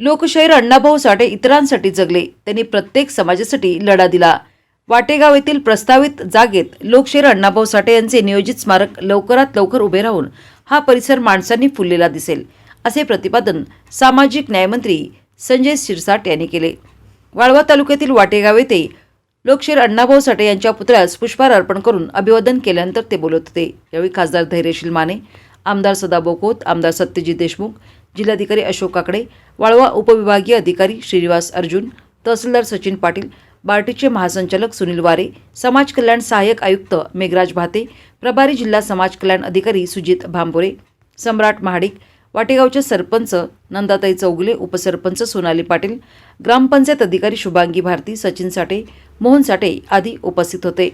लोकशाहीर अण्णाभाऊ साठे इतरांसाठी जगले. त्यांनी प्रत्येक समाजासाठी लढा दिला. वाटेगाव येथील प्रस्तावित जागेत लोकशाहीर अण्णाभाऊ साठे यांचे नियोजित स्मारक लवकरात लवकर उभे राहून हा परिसर माणसांनी फुललेला दिसेल असे प्रतिपादन सामाजिक न्यायमंत्री संजय शिरसाट यांनी केले. वाळवा तालुक्यातील वाटेगाव येथे लोकशाहीर अण्णाभाऊ साठे यांच्या पुतळ्यास पुष्पहार अर्पण करून अभिवादन केल्यानंतर ते बोलत होते. यावेळी खासदार धैर्यशील माने आमदार सदाभाऊ खोत आमदार सत्यजित देशमुख जिल्हाधिकारी अशोक काकडे वाळवा उपविभागीय अधिकारी श्रीनिवास अर्जुन तहसीलदार सचिन पाटील बार्टीचे महासंचालक सुनील वारे समाज कल्याण सहाय्यक आयुक्त मेघराज भाते प्रभारी जिल्हा समाज कल्याण अधिकारी सुजित भांबोरे सम्राट महाडिक वाटेगावचे सरपंच नंदाताई चौगुले उपसरपंच सोनाली पाटील ग्रामपंचायत अधिकारी शुभांगी भारती सचिन साठे मोहन साठे आदी उपस्थित होते.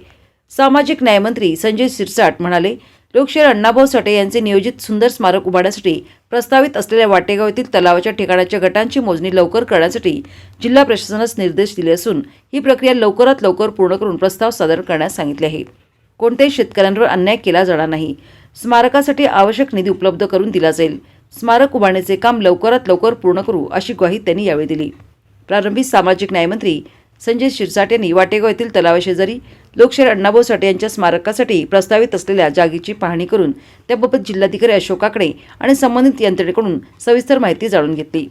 सामाजिक न्यायमंत्री संजय सिरसाट म्हणाले लोकशाहीर अण्णाभाऊ साठे यांचे नियोजित सुंदर स्मारक उभारण्यासाठी प्रस्तावित असलेल्या वाटेगाव येथील तलावाच्या ठिकाणाच्या गटांची मोजणी लवकर करण्यासाठी जिल्हा प्रशासनास निर्देश दिले असून ही प्रक्रिया लवकरात लवकर पूर्ण करून प्रस्ताव सादर करण्यास सांगितले आहे. कोणत्याही शेतकऱ्यांवर अन्याय केला जाणार नाही. स्मारकासाठी आवश्यक निधी उपलब्ध करून दिला जाईल. स्मारक उभारण्याचे काम लवकरात लवकर पूर्ण करू अशी ग्वाही त्यांनी यावेळी दिली. प्रारंभी सामाजिक न्यायमंत्री संजय शिरसाट यांनी वाटेगाव येथील तलावाशेजारी लोकशाहीर अण्णाभाऊ साठे यांच्या स्मारकासाठी प्रस्तावित असलेल्या जागेची पाहणी करून त्याबाबत जिल्हाधिकारी अशोक काकडे आणि संबंधित यंत्रणेकडून सविस्तर माहिती जाणून घेतली.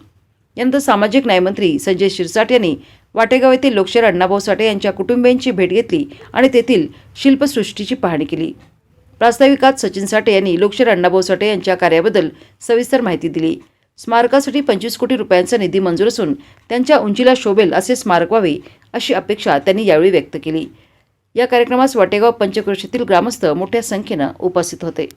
यानंतर सामाजिक न्यायमंत्री संजय शिरसाट यांनी वाटेगाव येथील लोकशाहीर अण्णाभाऊ साठे यांच्या कुटुंबियांची भेट घेतली आणि तेथील शिल्पसृष्टीची पाहणी केली. प्रास्ताविकात सचिन साठे यांनी लोकशाहीर अण्णाभाऊ साठे यांच्या कार्याबद्दल सविस्तर माहिती दिली. स्मारकासाठी पंचवीस कोटी रुपयांचा निधी मंजूर असून त्यांच्या उंचीला शोभेल असे स्मारक व्हावे अशी अपेक्षा त्यांनी यावेळी व्यक्त केली. या कार्यक्रमास वाटेगाव पंचक्रोशीतील ग्रामस्थ मोठ्या संख्येनं उपस्थित होते.